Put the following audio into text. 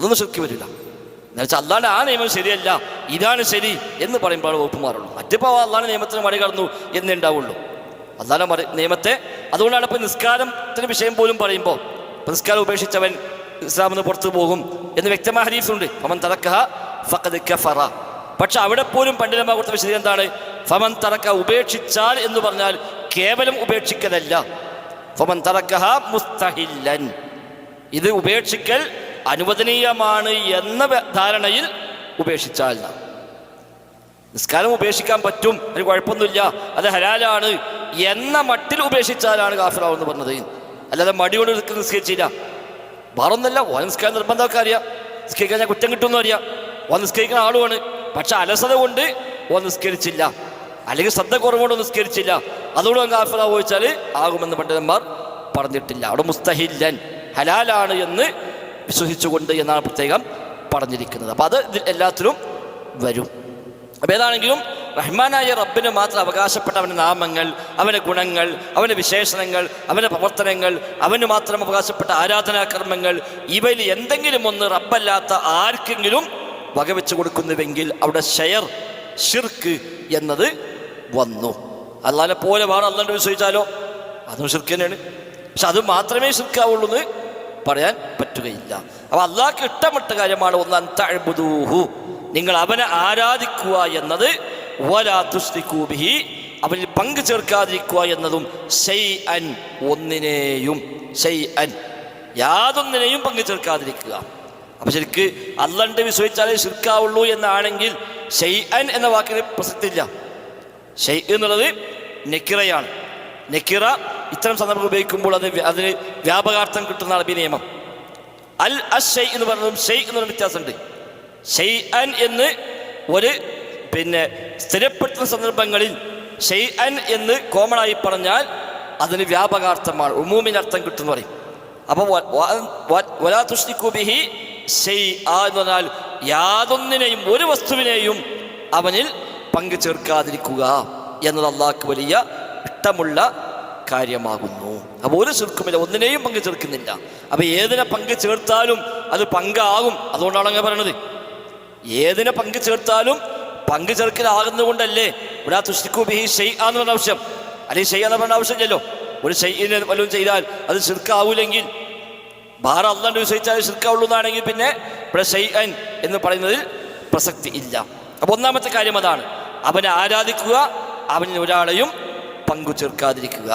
അതൊന്നും ശരിക്കും വരില്ല എന്നുവെച്ചാൽ അള്ളാന്റെ ആ നിയമം ശരിയല്ല. ഇതാണ് ശരി എന്ന് പറയുമ്പോൾ വകുപ്പ് മാറുള്ളൂ. മറ്റിപ്പോൾ അള്ളാന്റെ നിയമത്തിന് മറികടന്നു എന്നേ ഉണ്ടാവുള്ളൂ. അള്ളാന്റെ മറി നിയമത്തെ അതുകൊണ്ടാണ് ഇപ്പോൾ നിസ്കാരത്തിന് വിഷയം പോലും പറയുമ്പോൾ നിസ്കാരം ഉപേക്ഷിച്ചവൻ ഇസ്ലാമിൽ നിന്ന് പുറത്തു പോകും എന്ന് വ്യക്തമായ ഹരീഫുണ്ട് ഫമൻ തറക്കഹ ഫഖദ് കഫറ. പക്ഷെ അവിടെ പോലും പണ്ഡിതന്മാർ കൊടുത്ത വിശദീകരണം എന്താണ്? ഫമൻ തറക്ക ഉപേക്ഷിച്ചാൽ എന്ന് പറഞ്ഞാൽ കേവലം ഉപേക്ഷിക്കലല്ല. ഫമൻ തറക്കഹ മുസ്തഹില്ലൻ. ഇത് ഉപേക്ഷിക്കൽ അനുവദനീയമാണ് എന്ന ധാരണയിൽ ഉപേക്ഷിച്ചാൽ നിസ്കാരം ഉപേക്ഷിക്കാൻ പറ്റും അതിന് കുഴപ്പമൊന്നുമില്ല അത് ഹലാലാണ് എന്ന മട്ടിൽ ഉപേക്ഷിച്ചാലാണ് കാഫിറാവെന്ന് പറഞ്ഞത്. അല്ലാതെ നിൽക്കുന്ന നിസ്കരിച്ചില്ല. വേറൊന്നല്ല ഓൻ നിസ്കാരം നിർബന്ധമൊക്കെ അറിയാം. നിസ്കരിക്കാൻ ഞാൻ കുറ്റം കിട്ടുമെന്ന് അറിയാം. ഓൻ നിസ്കരിക്കുന്ന ആളുമാണ്. പക്ഷെ അലസത കൊണ്ട് ഓൻ നിസ്കരിച്ചില്ല. അല്ലെങ്കിൽ ശ്രദ്ധ കുറവുകൊണ്ട് നിസ്കരിച്ചില്ല. അതുകൊണ്ട് ഓൻ കാഫിറാവോ ചോദിച്ചാൽ ആകുമെന്ന് പണ്ഡിതന്മാർ പറഞ്ഞിട്ടില്ല. അവിടെ മുസ്തഹില്ലൻ ഹലാലാണ് എന്ന് വിശ്വസിച്ചുകൊണ്ട് എന്നാണ് പ്രത്യേകം പറഞ്ഞിരിക്കുന്നത്. അപ്പം അത് എല്ലാത്തിലും വരും. അപ്പം ഏതാണെങ്കിലും റഹ്മാനായ റബ്ബിന് മാത്രം അവകാശപ്പെട്ട അവന്റെ നാമങ്ങൾ അവന്റെ ഗുണങ്ങൾ അവന്റെ വിശേഷണങ്ങൾ അവന്റെ പ്രവർത്തനങ്ങൾ അവന് മാത്രം അവകാശപ്പെട്ട ആരാധനാകർമ്മങ്ങൾ ഇവയിൽ എന്തെങ്കിലും ഒന്ന് റബ്ബല്ലാത്ത ആർക്കെങ്കിലും വകവെച്ച് കൊടുക്കുന്നുവെങ്കിൽ അവിടെ ഷെയർ ഷിർക്ക് എന്നത് വന്നു. അല്ലാതെ പോലെ വേറെ അല്ലാണ്ട് വിശ്വസിച്ചാലോ അതും ഷിർക്ക് തന്നെയാണ്. പക്ഷെ അത് മാത്രമേ ഷിർക്കാവുള്ളൂ എന്ന് പറയാൻ പറ്റുകയില്ല. അപ്പോൾ അള്ളാഹ്ക്ക് ഇഷ്ടപ്പെട്ട കാര്യമാണ് ഒന്ന് തഴുബുദൂഹു നിങ്ങൾ അവനെ ആരാധിക്കുക എന്നത് വലാ തുസ്തിക്കൂബിഹി അവനിൽ പങ്കു ചേർക്കാതിരിക്കുക എന്നതും ഷെയ് അൻ ഒന്നിനെയും ഷെയ് അൻ യാതൊന്നിനെയും പങ്കു ചേർക്കാതിരിക്കുക. അപ്പൊ ശരിക്ക് അള്ളണ്ട് വിശ്വസിച്ചാലേ ശിർക്കാവുള്ളൂ എന്നാണെങ്കിൽ ഷെയ് അൻ എന്ന വാക്കിന് പ്രസക്തിയില്ല. ഷെയ് എന്നുള്ളത് നെക്കിറയാണ് നെക്കിറ ഇത്തരം സന്ദർഭം ഉപയോഗിക്കുമ്പോൾ അത് അതിന് വ്യാപകാർത്ഥം കിട്ടുന്ന അറബി നിയമം. അൽ അഷ് എന്ന് പറയുന്നതും ഷെയ് എന്ന് പറയുന്ന വ്യത്യാസമുണ്ട്. ഷെയ് അൻ എന്ന് ഒരു പിന്നെ സ്ഥിരപ്പെടുത്തുന്ന സന്ദർഭങ്ങളിൽ ഷെയ് അൻ എന്ന് കോമണായി പറഞ്ഞാൽ അതിന് വ്യാപകാർത്ഥമാണ് ഉമൂമിന് അർത്ഥം കിട്ടുന്നു എന്ന് പറയും. അപ്പോൾ വലാ തുഷ്ടിക്കു ബിഹി ഷെയ് ആ എന്ന് പറഞ്ഞാൽ യാതൊന്നിനെയും ഒരു വസ്തുവിനെയും അവനിൽ പങ്കു ചേർക്കാതിരിക്കുക എന്നത് അള്ളാഹ്ക്ക് വലിയ ഇഷ്ടമുള്ള കാര്യമാകുന്നു. അപ്പോൾ ഒരു ചെറുക്കുമില്ല ഒന്നിനെയും പങ്കു ചേർക്കുന്നില്ല അപ്പോൾ ഏതിനെ പങ്കു ചേർത്താലും അത് പങ്കാകും. അതുകൊണ്ടാണ് അങ്ങനെ പറയണത്. ഏതിനെ പങ്കു ചേർത്താലും പങ്കു ചേർക്കലാകുന്നത് കൊണ്ടല്ലേ ഇവിടെ തുഷ്ടിക്കു ബി ഷെയ് എന്ന് പറഞ്ഞ ആവശ്യം. അല്ലെങ്കിൽ ഷെയ് എന്ന് പറഞ്ഞ ആവശ്യമില്ലല്ലോ. ഒരു ഷെയ്യിനെ വല്ലതും ചെയ്താൽ അത് ശിർക്കാവൂലെങ്കിൽ. ബാറ അല്ലാണ്ട് വിശ്വസിച്ചാൽ ശിർക്കാവുള്ളൂ എന്നാണെങ്കിൽ പിന്നെ ഇവിടെ ഷെയ് അൻ എന്ന് പറയുന്നതിൽ പ്രസക്തി ഇല്ല. അപ്പോൾ ഒന്നാമത്തെ കാര്യം അതാണ്. അവനെ ആരാധിക്കുക അവനിൽ ഒരാളെയും പങ്കു ചേർക്കാതിരിക്കുക